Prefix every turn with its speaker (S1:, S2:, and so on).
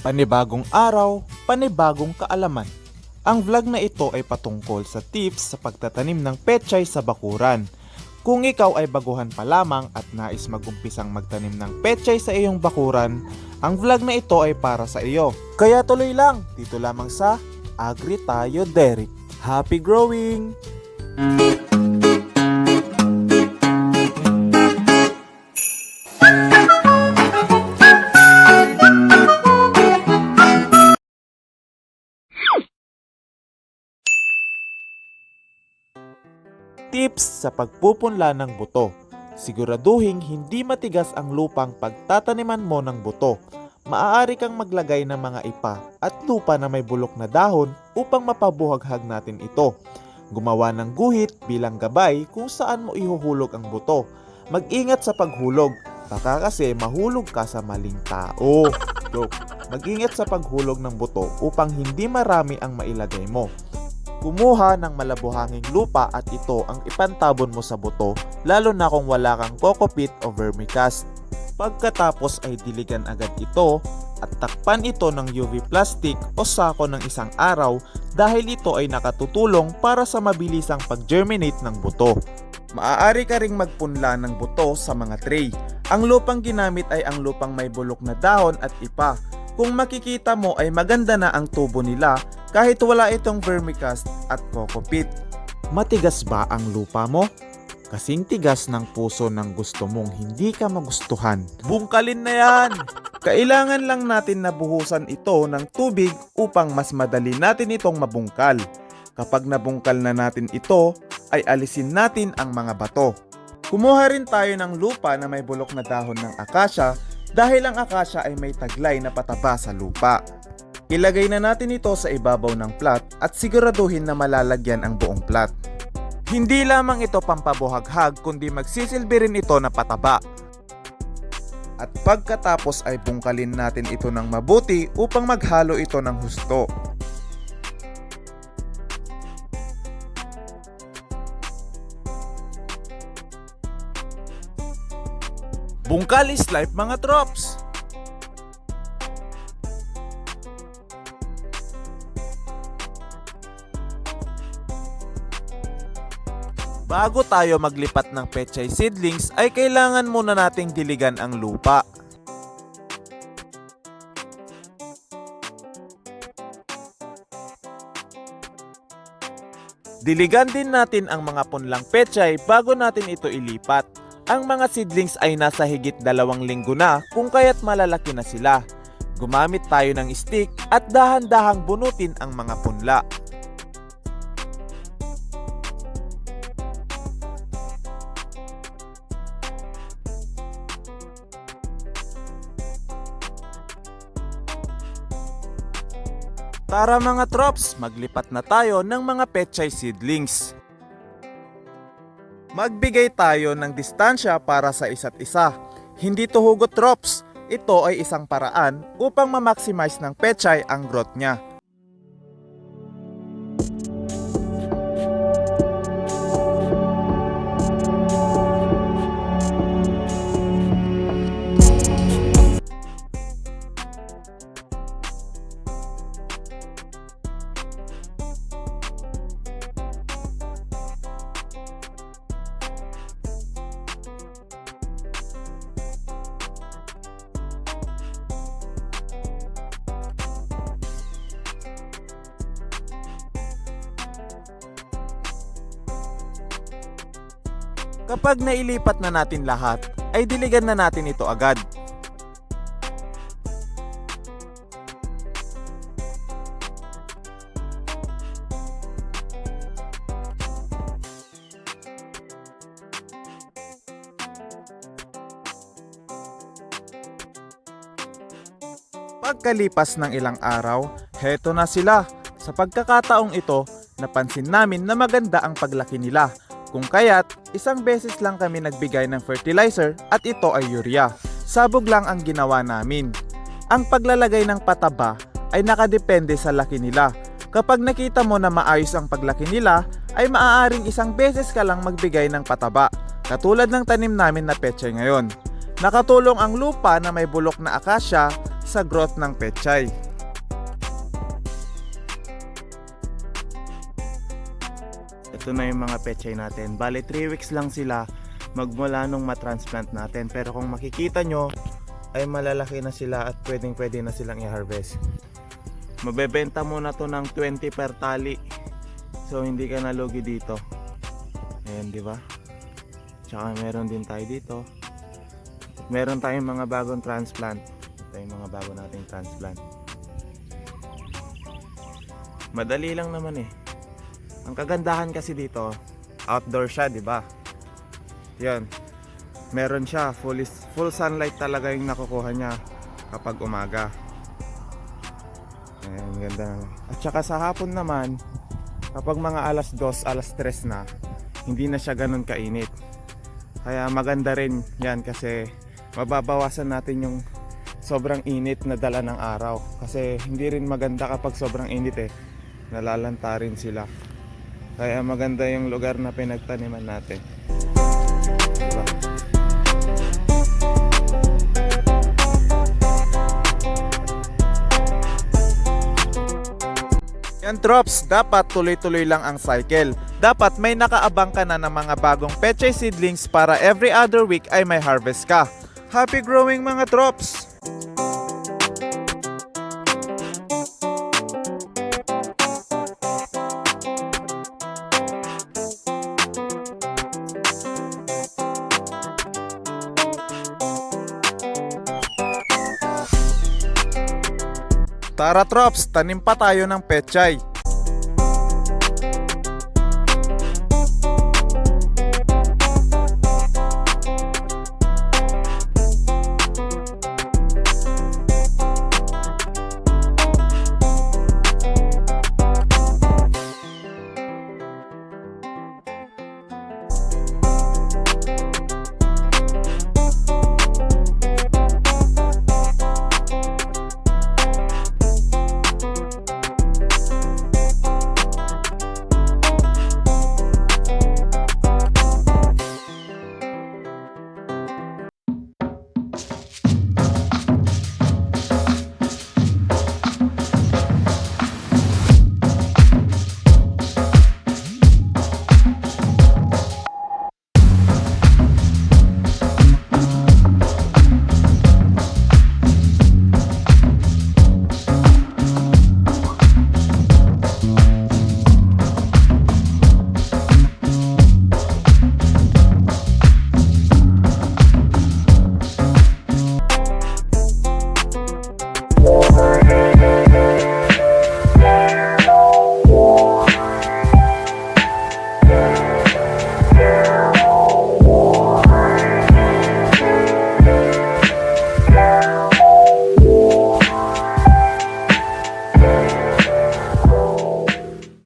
S1: Panibagong araw, panibagong kaalaman. Ang vlog na ito ay patungkol sa tips sa pagtatanim ng pechay sa bakuran. Kung ikaw ay baguhan pa lamang at nais magumpisang magtanim ng pechay sa iyong bakuran, ang vlog na ito ay para sa iyo. Kaya tuloy lang, dito lamang sa Agri Tayo Derek. Happy growing! Tips sa pagpupunla ng buto. Siguraduhin hindi matigas ang lupang pagtataniman mo ng buto. Maaari kang maglagay ng mga ipa at lupa na may bulok na dahon upang mapabuhaghag natin ito. Gumawa ng guhit bilang gabay kung saan mo ihuhulog ang buto. Mag-ingat sa paghulog, baka kasi mahulog ka sa maling tao. Joke. Mag-ingat sa paghulog ng buto upang hindi marami ang mailagay mo. Kumuha ng malabuhanging lupa at ito ang ipantabon mo sa buto lalo na kung wala kang kokopit o vermicast. Pagkatapos ay diligan agad ito at takpan ito ng UV plastic o sako ng isang araw dahil ito ay nakatutulong para sa mabilisang pag-germinate ng buto. Maaari ka ring magpunla ng buto sa mga tray. Ang lupang ginamit ay ang lupang may bulok na dahon at ipa. Kung makikita mo ay maganda na ang tubo nila kahit wala itong vermicast at kokopit. Matigas ba ang lupa mo? Kasing tigas ng puso ng gusto mong hindi ka magustuhan. Bungkalin na yan! Kailangan lang natin na buhusan ito ng tubig upang mas madali natin itong mabungkal. Kapag nabungkal na natin ito, ay alisin natin ang mga bato. Kumuha rin tayo ng lupa na may bulok na dahon ng akasya dahil ang akasya ay may taglay na pataba sa lupa. Ilagay na natin ito sa ibabaw ng plat at siguraduhin na malalagyan ang buong plat. Hindi lamang ito pampabuhaghag kundi magsisilbi rin ito na pataba. At pagkatapos ay bungkalin natin ito ng mabuti upang maghalo ito ng husto. Bungkal is life mga trops! Bago tayo maglipat ng pechay seedlings ay kailangan muna nating diligan ang lupa. Diligan din natin ang mga punlang pechay bago natin ito ilipat. Ang mga seedlings ay nasa higit dalawang linggo na kung kaya't malalaki na sila. Gumamit tayo ng stick at dahan-dahang bunutin ang mga punla. Tara mga trops, maglipat na tayo ng mga pechay seedlings. Magbigay tayo ng distansya para sa isa't isa. Hindi to hugot trops. Ito ay isang paraan upang ma-maximize ng pechay ang growth niya. Kapag nailipat na natin lahat, ay diligan na natin ito agad. Pagkalipas ng ilang araw, heto na sila. Sa pagkakataong ito, napansin namin na maganda ang paglaki nila. Kung kaya't, isang beses lang kami nagbigay ng fertilizer at ito ay urea. Sabog lang ang ginawa namin. Ang paglalagay ng pataba ay nakadepende sa laki nila. Kapag nakita mo na maayos ang paglaki nila, ay maaaring isang beses ka lang magbigay ng pataba. Katulad ng tanim namin na pechay ngayon. Nakatulong ang lupa na may bulok na akasya sa growth ng pechay. Ito na yung mga pechay natin. Bale, 3 weeks lang sila magmula nung matransplant natin. Pero kung makikita nyo, ay malalaki na sila at pwedeng pwede na silang i-harvest. Mabebenta muna to ng 20 per tali. So hindi ka nalugi dito. Ayan, di ba? Tsaka meron din tayo dito. Meron tayong mga bagong transplant. Ito yung mga bago nating transplant. Madali lang naman eh. Ang kagandahan kasi dito, outdoor siya, di ba? Yan. Meron siya, full, is- full sunlight talaga yung nakukuha niya kapag umaga. Ayan, ganda. At saka sa hapon naman, kapag mga alas 2, alas 3 na, hindi na siya ganun kainit. Kaya maganda rin yan kasi mababawasan natin yung sobrang init na dala ng araw. Kasi hindi rin maganda kapag sobrang init eh. Nalalanta rin sila. Kaya maganda yung lugar na pinagtaniman natin. Diba? Yan drops, dapat tuloy-tuloy lang ang cycle. Dapat may nakaabang ka na ng mga bagong pechay seedlings para every other week ay may harvest ka. Happy growing mga drops! Tara Trops, tanim pa tayo ng pechay.